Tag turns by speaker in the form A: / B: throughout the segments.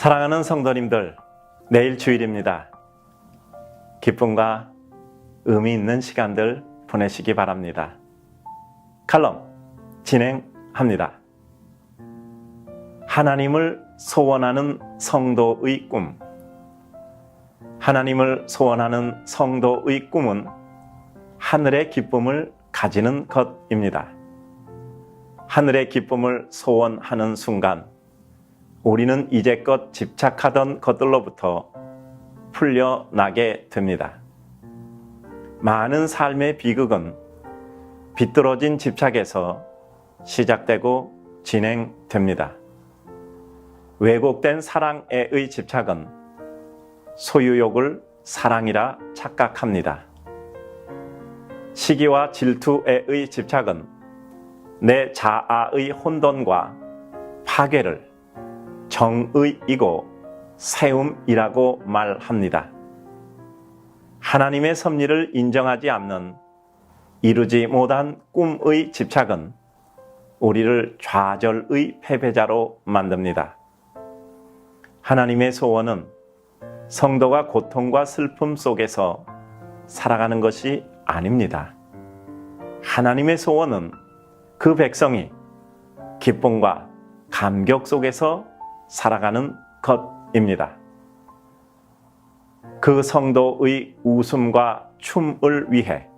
A: 사랑하는 성도님들, 내일 주일입니다. 기쁨과 의미 있는 시간들 보내시기 바랍니다. 칼럼 진행합니다. 하나님을 소원하는 성도의 꿈. 하나님을 소원하는 성도의 꿈은 하늘의 기쁨을 가지는 것입니다. 하늘의 기쁨을 소원하는 순간, 우리는 이제껏 집착하던 것들로부터 풀려나게 됩니다. 많은 삶의 비극은 비뚤어진 집착에서 시작되고 진행됩니다. 왜곡된 사랑에 의 집착은 소유욕을 사랑이라 착각합니다. 시기와 질투에 의 집착은 내 자아의 혼돈과 파괴를 정의이고 세움이라고 말합니다. 하나님의 섭리를 인정하지 않는 이루지 못한 꿈의 집착은 우리를 좌절의 패배자로 만듭니다. 하나님의 소원은 성도가 고통과 슬픔 속에서 살아가는 것이 아닙니다. 하나님의 소원은 그 백성이 기쁨과 감격 속에서 살아가는 것입니다. 그 성도의 웃음과 춤을 위해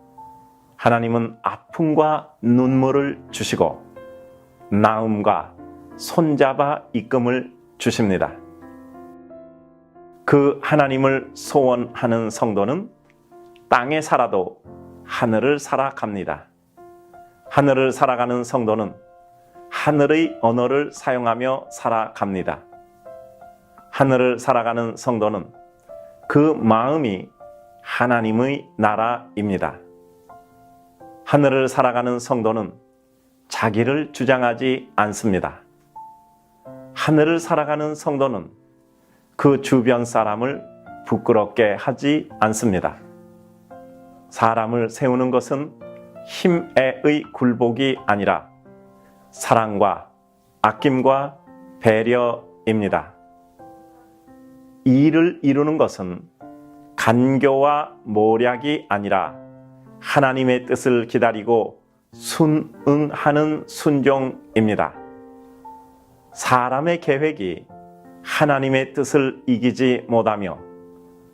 A: 하나님은 아픔과 눈물을 주시고 나음과 손잡아 이끔을 주십니다. 그 하나님을 소원하는 성도는 땅에 살아도 하늘을 살아갑니다. 하늘을 살아가는 성도는 하늘의 언어를 사용하며 살아갑니다. 하늘을 살아가는 성도는 그 마음이 하나님의 나라입니다. 하늘을 살아가는 성도는 자기를 주장하지 않습니다. 하늘을 살아가는 성도는 그 주변 사람을 부끄럽게 하지 않습니다. 사람을 세우는 것은 힘의 굴복이 아니라 사랑과 아낌과 배려입니다. 일을 이루는 것은 간교와 모략이 아니라 하나님의 뜻을 기다리고 순응하는 순종입니다. 사람의 계획이 하나님의 뜻을 이기지 못하며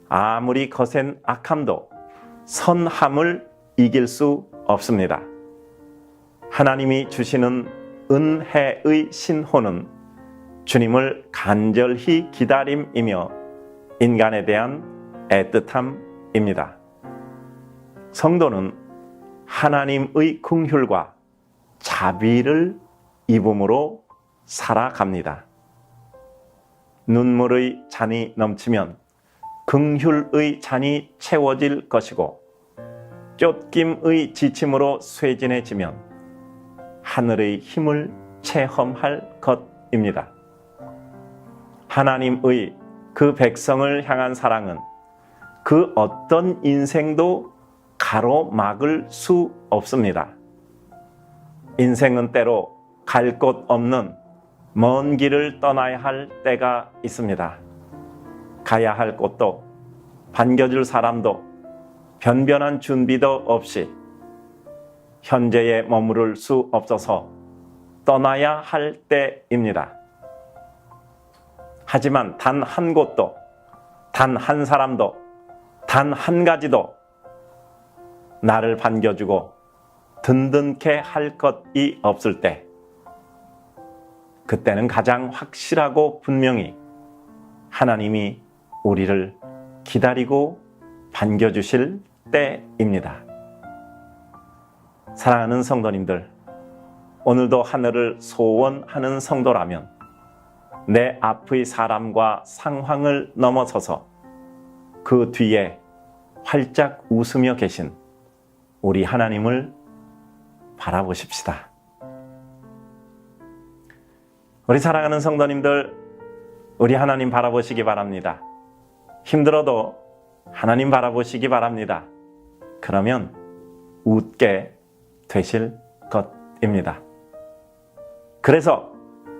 A: 아무리 거센 악함도 선함을 이길 수 없습니다. 하나님이 주시는 은혜의 신호는 주님을 간절히 기다림이며 인간에 대한 애틋함입니다. 성도는 하나님의 긍휼과 자비를 입음으로 살아갑니다. 눈물의 잔이 넘치면 긍휼의 잔이 채워질 것이고 쫓김의 지침으로 쇠진해지면 하늘의 힘을 체험할 것입니다. 하나님의 그 백성을 향한 사랑은 그 어떤 인생도 가로막을 수 없습니다. 인생은 때로 갈 곳 없는 먼 길을 떠나야 할 때가 있습니다. 가야 할 곳도 반겨줄 사람도 변변한 준비도 없이 현재에 머무를 수 없어서 떠나야 할 때입니다. 하지만 단 한 곳도, 단 한 사람도, 단 한 가지도 나를 반겨주고 든든케 할 것이 없을 때, 그때는 가장 확실하고 분명히 하나님이 우리를 기다리고 반겨주실 때입니다. 사랑하는 성도님들, 오늘도 하늘을 소원하는 성도라면 내 앞의 사람과 상황을 넘어서서 그 뒤에 활짝 웃으며 계신 우리 하나님을 바라보십시다. 우리 사랑하는 성도님들, 우리 하나님 바라보시기 바랍니다. 힘들어도 하나님 바라보시기 바랍니다. 그러면 웃게 되실 것입니다. 그래서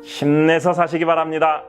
A: 힘내서 사시기 바랍니다.